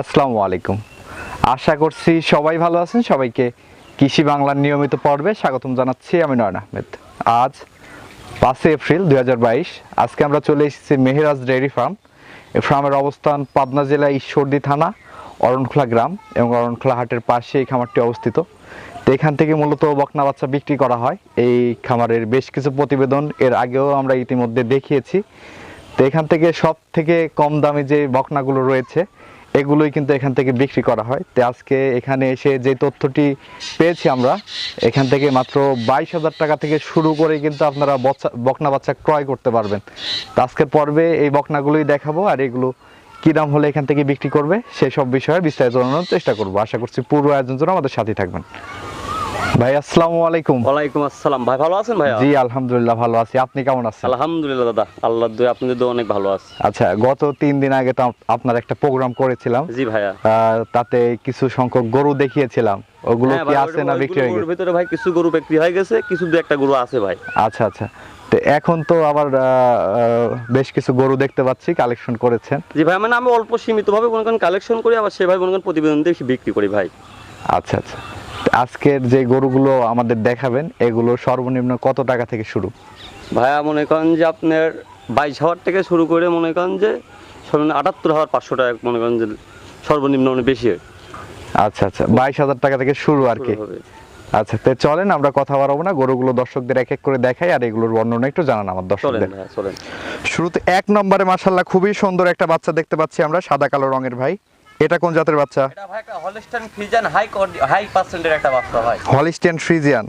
আসসালামু আলাইকুম। আশা করছি সবাই ভালো আছেন। সবাইকে কৃষি বাংলার নিয়মিত পর্বে স্বাগতম জানাচ্ছি আমি নয়ন আহমেদ। আজ পাঁচই এপ্রিল দু হাজার বাইশ, আজকে আমরা চলে এসেছি মেহেরাজ ডেয়ারি ফার্ম। এই ফার্মের অবস্থান পাবনা জেলা ঈশ্বরদী থানা, অরণখোলা গ্রাম এবং অরণখোলা হাটের পাশে এই খামারটি অবস্থিত। তো এখান থেকে মূলত বকনা বাচ্চা বিক্রি করা হয়। এই খামারের বেশ কিছু প্রতিবেদন এর আগেও আমরা ইতিমধ্যে দেখিয়েছি। তো এখান থেকে সব থেকে কম দামে যে বকনাগুলো রয়েছে, এগুলোই কিন্তু এখান থেকে বিক্রি করা হয়। তো আজকে এখানে এসে যে তথ্যটি পেয়েছি আমরা, এখান থেকে মাত্র বাইশ হাজার টাকা থেকে শুরু করে কিন্তু আপনারা বকনা বাচ্চা ক্রয় করতে পারবেন। তো আজকের পর্বে এই বকনাগুলোই দেখাবো, আর এগুলো কি দাম হলে এখান থেকে বিক্রি করবে সেই সব বিষয়ে বিস্তারিত জানানোর চেষ্টা করব। আশা করছি পুরো আয়োজন জন্য আমাদের সাথে থাকবেন। ভাই আসসালামু আলাইকুম। ওয়ালাইকুম আসসালাম। ভাই ভালো আছেন ভাইয়া? জি আলহামদুলিল্লাহ ভালো আছি। আপনি কেমন আছেন? আলহামদুলিল্লাহ দাদা। আল্লাহর দয়া আপনি তো অনেক ভালো আছে। আচ্ছা গত তিন দিন আগে তো আপনার একটা প্রোগ্রাম করেছিলাম। জি ভাইয়া। তাতে কিছু সংখ্যক গরু দেখিয়েছিলাম। ওগুলো হ্যাঁ কি আছে না বিক্রি হয়ে গরুর গেছে? ভিতরে ভাই কিছু গরু বিক্রি হয়ে গেছে কিছু দু একটা গরু আছে ভাই। আচ্ছা আচ্ছা। তো এখন তো আবার বেশ কিছু গরু দেখতে পাচ্ছি কালেকশন করেছেন। জি ভাই মানে আমি অল্প সীমিত ভাবে মনে করেন কালেকশন করি আবার সেভাবে মনে করেন প্রতিবেদন দিয়ে বিক্রি করি ভাই। আচ্ছা আচ্ছা। আজকের যে গরুগুলো আমাদের দেখাবেন এগুলো সর্বনিম্ন কত টাকা থেকে শুরু? ভাইয়া মনে করেন যে আপনার বাইশ হাজার থেকে শুরু করে মনে করেন যে সর্বনিম্ন আটাত্তর হাজার পাঁচশো টাকা মনে করেন যে সর্বনিম্ন অনেক বেশি হয়। আচ্ছা আচ্ছা বাইশ হাজার টাকা থেকে শুরু আর কি। আচ্ছা তো চলেন আমরা কথা বাড়াবো না গরুগুলো দর্শকদের এক এক করে দেখাই আর এগুলোর বর্ণনা একটু জানান আমার দর্শকদের। শুরুতে এক নম্বরে মাশাল্লাহ খুবই সুন্দর একটা বাচ্চা দেখতে পাচ্ছি আমরা সাদা কালো রঙের ভাই। এটা কোন জাতের বাচ্চা? এটা ভাই একটা ফ্রিজান হাই হাই পার্সেন্টের একটা বাচ্চা ভাই। ফ্রিজিয়ান ফ্রিজান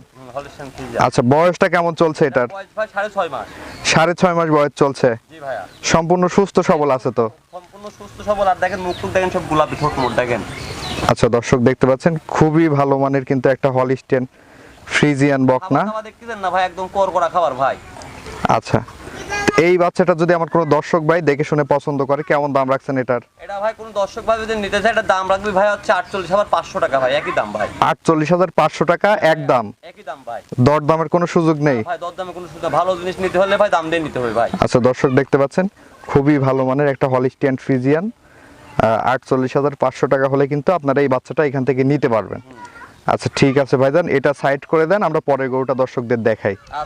আচ্ছা বয়সটা কেমন চলছে এটার? বয়স ভাই সাড়ে ছয় মাস। সাড়ে ছয় মাস বয়স চলছে। জি ভাইয়া। সম্পূর্ণ সুস্থ সবল আছে তো? সম্পূর্ণ সুস্থ সবল আর দেখেন মুখ দেখেন সব গোলাপি ঠোঁট মোট দেখেন। আচ্ছা দর্শক দেখতে পাচ্ছেন খুবই ভালো মানের কিন্তু একটা হলিস্টিয়ান ফ্রিজিয়ান খাবার দাবার দেখতেছেন না ভাই? একদম কর করা খাবার ভাই। আচ্ছা। এই বাচ্চাটা যদি আমার কোনো দর্শক ভাই দেখে শুনে পছন্দ করে কেমন দাম রাখছেন এটার? এটা ভাই কোন দর্শক ভাই যদি নিতে চায় এটা দাম রাখবি ভাই হচ্ছে আটচল্লিশ হাজার পাঁচশো টাকা ভাই একই দাম ভাই। আটচল্লিশ হাজার পাঁচশো টাকা এক দাম। একই দাম ভাই। দর দামের কোনো সুযোগ নেই? ভাই দর দামে কোনো সুবিধা ভালো জিনিস নিতে হলে ভাই দাম দিয়ে নিতে হবে ভাই। আচ্ছা দর্শক দেখতে পাচ্ছেন খুবই ভালো মানের একটা হলিস্টিয়ান ফ্রিজিয়ান। আটচল্লিশ হাজার পাঁচশো টাকা হলে কিন্তু আপনারা এই বাচ্চাটা এখান থেকে নিতে পারবেন। আচ্ছা ঠিক আছে ভাইজান এটা সাইড করে দেন আমরা পরের গরুটা দর্শকদের দেখাই। ভাই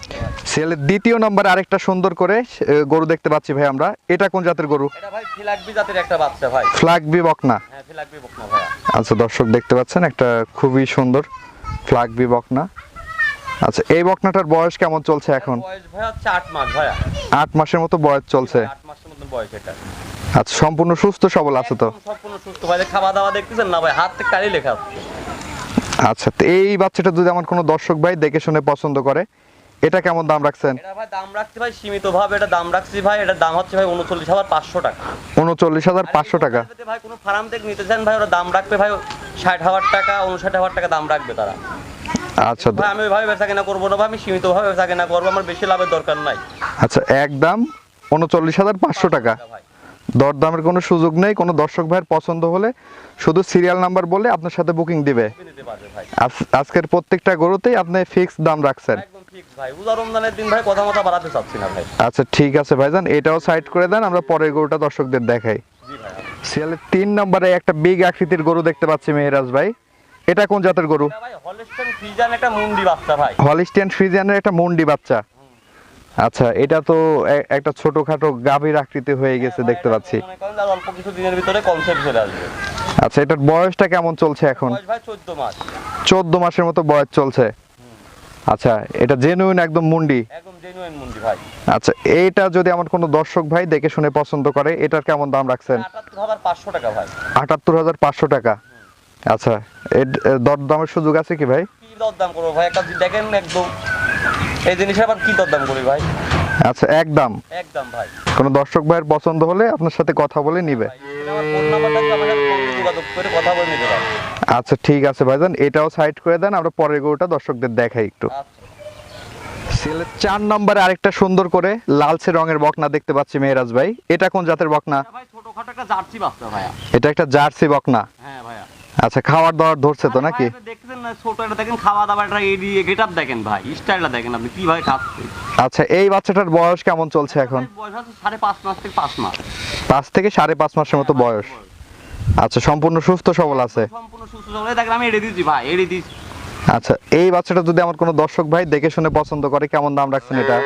সেলের দ্বিতীয় নম্বরে আরেকটা সুন্দর করে গরু দেখতে পাচ্ছি ভাই আমরা। এটা কোন জাতের গরু? এটা ভাই ফিলাকবি জাতের একটা বাচ্চা ভাই। ফ্ল্যাগ বি বকনা। হ্যাঁ ফিলাকবি বকনা ভাই আচ্ছা দর্শক দেখতে পাচ্ছেন একটা খুবই সুন্দর ফ্ল্যাগ বি বকনা। আচ্ছা এই বকনাটার বয়স কেমন চলছে এখন? বয়স ভাই হচ্ছে আট মাস ভাইয়া। আট মাসের মতো বয়স চলছে। আট মাসের মতন বয়স এটা। আচ্ছা সম্পূর্ণ সুস্থ সবল আছে তো? সম্পূর্ণ সুস্থ ভাই খাওয়া দাওয়া দেখতেছেন না ভাই হাত থেকে কালি লেখা আছে আচ্ছা তো এই বাচ্চাটা যদি আমার কোনো দর্শক ভাই দেখে শুনে পছন্দ করে এটা কেমন দাম রাখছেন? এটা ভাই দাম রাখছি ভাই সীমিত ভাবে এটা দাম রাখছি ভাই এটা দাম হচ্ছে ভাই উনচল্লিশ হাজার পাঁচশো টাকা। উনচল্লিশ হাজার পাঁচশো টাকা। যদি ভাই কোনো ফার্ম থেকে নিতে চান ভাই ওরা দাম রাখবে ভাই ষাট হাজার টাকা উনষাট হাজার টাকা দাম রাখবে তারা। আচ্ছা ভাই আমি ভাই বেচা কেনা করব না ভাই আমি সীমিত ভাবে বেচা কেনা করব আমার বেশি লাভের দরকার নাই। আচ্ছা একদম উনচল্লিশ হাজার পাঁচশো টাকা। ভাই। দরদামের কোনো সুযোগ নেই কোনো দর্শক ভাইয়ের পছন্দ হলে শুধু সিরিয়াল নাম্বার বলে আপনার সাথে বুকিং দিবে। পারবে ভাই। আজকের প্রত্যেকটা গরুতেই আপনি ফিক্স দাম রাখছেন। আচ্ছা ঠিক আছে ভাইজান এটাও সাইড করে দেন আমরা পরের গরুটা দর্শকদের দেখাই। সিরিয়ালের তিন নম্বরে একটা বিগ আকৃতির গরু দেখতে পাচ্ছি মেহরাজ ভাই। এটা কোন জাতের গরু? হলিস্টিয়ান ফ্রিজিয়ানের একটা মুন্ডি বাচ্চা আচ্ছা এটা তো একটা ছোটখাটো গাভীর আকৃতি হয়ে গেছে দেখতে পাচ্ছি। অল্প কিছু দিনের ভিতরে কনসেপ্ট চলে আসবে। আচ্ছা এটার বয়সটা কেমন চলছে এখন? বয়স ভাই চোদ্দ মাস। চোদ্দ মাসের মতো বয়স চলছে। আচ্ছা এটা জেনুইন একদম মুন্ডি? একদম জেনুইন মুন্ডি ভাই। আচ্ছা এইটা যদি আমার কোনো দর্শক ভাই দেখে শুনে পছন্দ করে এটার কেমন দাম রাখছেন? আটাত্তর হাজার পাঁচশো টাকা ভাই। আটাত্তর হাজার পাঁচশো টাকা। আচ্ছা এর দর দামের সুযোগ আছে কি ভাই? কি দরদাম করব ভাই? একটা দেখেন একদম এই জিনিসের আবার কি দরদাম করি ভাই? আচ্ছা একদম একদম ভাই। কোনো দর্শক ভাইয়ের পছন্দ হলে আপনার সাথে কথা বলে নিবে। আমার ফোন নাম্বারটা কি আমার সাথে ফোন দিয়ে যোগাযোগ করে কথা বলে নিতে আচ্ছা ঠিক আছে ভাইজান এটাও সাইড করে দেন আমরা পরের গরুটা দর্শকদের দেখাই একটু। আচ্ছা। চার নম্বরে আরেকটা সুন্দর করে লালচে রঙের বকনা দেখতে পাচ্ছি মেহরাজ ভাই। এটা কোন জাতের বকনা? এটা একটা জার্সি এটা একটা জার্সি বকনা। হ্যাঁ ভাইয়া। আচ্ছা খাওয়ার দাওয়ার ধরছে তো নাকি? দেখছেন না ছোট এটা দেখেন খাওয়া দাওয়াটা এড়িয়ে গেটআপ দেখেন ভাই স্টাইলটা দেখেন আপনি কি ভাই খাচ্ছে আচ্ছা এই বাচ্চাটার বয়স কেমন চলছে এখন? বয়স আছে সাড়ে পাঁচ মাস থেকে পাঁচ মাস। পাঁচ থেকে সাড়ে পাঁচ মাসের মতো বয়স। আচ্ছা সম্পূর্ণ সুস্থ সবল আছে। সম্পূর্ণ সুস্থ সবল। দেখেন আমি এড়ে দিচ্ছি ভাই এড়ে দিচ্ছি। আচ্ছা এই বাচ্চাটা যদি আমার কোনো দর্শক ভাই দেখে শুনে পছন্দ করে কেমন দাম রাখছেন এটা?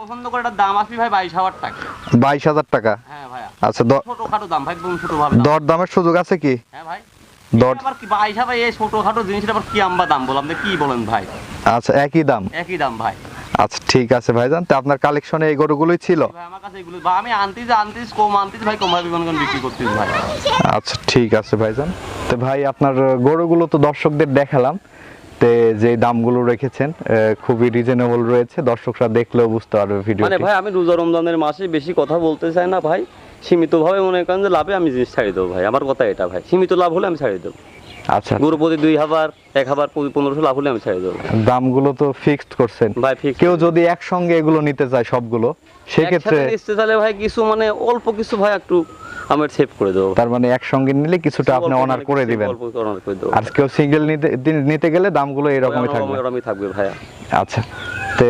পছন্দ করে এটার দাম আসবি ভাই বাইশ হাজার টাকা। হ্যাঁ আচ্ছা দাম ভাই একদম ছোট ভালো দর দামের সুযোগ আছে কি? হ্যাঁ ভাই। দর আবার কি এই আবার আম্বা দাম বললাম কি বলেন ভাই? আচ্ছা একই দাম। একই দাম ভাই। আচ্ছা ঠিক আছে ভাইজান। তো আপনার কালেকশনে এই গরুগুলোই ছিল? ভাই আমার কাছে এগুলো বা আমি আনতিস আনতিস কম আনতিস ভাই কম ভাবে করেন বিক্রি করতিস ভাই আচ্ছা ঠিক আছে ভাইজান। তো ভাই আপনার গরুগুলো তো দর্শকদের দেখালাম। তে যে দামগুলো রেখেছেন খুবই রিজনেবল রয়েছে। দর্শকরা দেখলেও বুঝতে পারবে ভিডিও মানে ভাই আমি রোজা রমজানের মাসে বেশি কথা বলতে চাই না ভাই। সীমিতভাবে মনে করেন যে লাভে আমি জিনিস ছাড়িয়ে দেবো ভাই। আমার কথা এটা ভাই। সীমিত লাভ হলে আমি ছাড়িয়ে দেবো। আচ্ছা গরু প্রতি দুই হাজার এক হাজার পনেরোশো লাভ হলে আমি ছাড়ি দেবো। দামগুলো তো ফিক্সড করছেন। ভাই ফিক্স কেউ যদি একসঙ্গে এগুলো নিতে চায় সবগুলো সেক্ষেত্রে ইচ্ছে তাহলে ভাই কিছু মানে অল্প কিছু ভাই একটু আমি সেভ করে দেবো। তার মানে একসঙ্গে নিলে কিছুটা আপনি অনার করে দিবেন। আর কেউ সিঙ্গেল নিতে নিতে গেলে দামগুলো এরকমই থাকবে। এরকমই থাকবে ভাইয়া আচ্ছা তো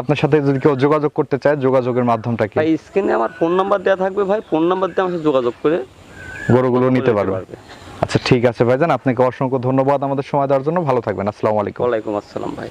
আপনার সাথে যদি কেউ যোগাযোগ করতে চায় যোগাযোগের মাধ্যমটা কি? ভাই স্ক্রিনে আমার ফোন নাম্বার দেওয়া থাকবে ভাই ফোন নাম্বার দিয়ে আমার যোগাযোগ করে গরুগুলো নিতে নিতে পারবে। আচ্ছা ঠিক আছে ভাইজান, আপনাকে অসংখ্য ধন্যবাদ আমাদের সময় দেওয়ার জন্য। ভালো থাকবেন, আসসালামু আলাইকুম। ওয়ালাইকুম আসসালাম ভাই।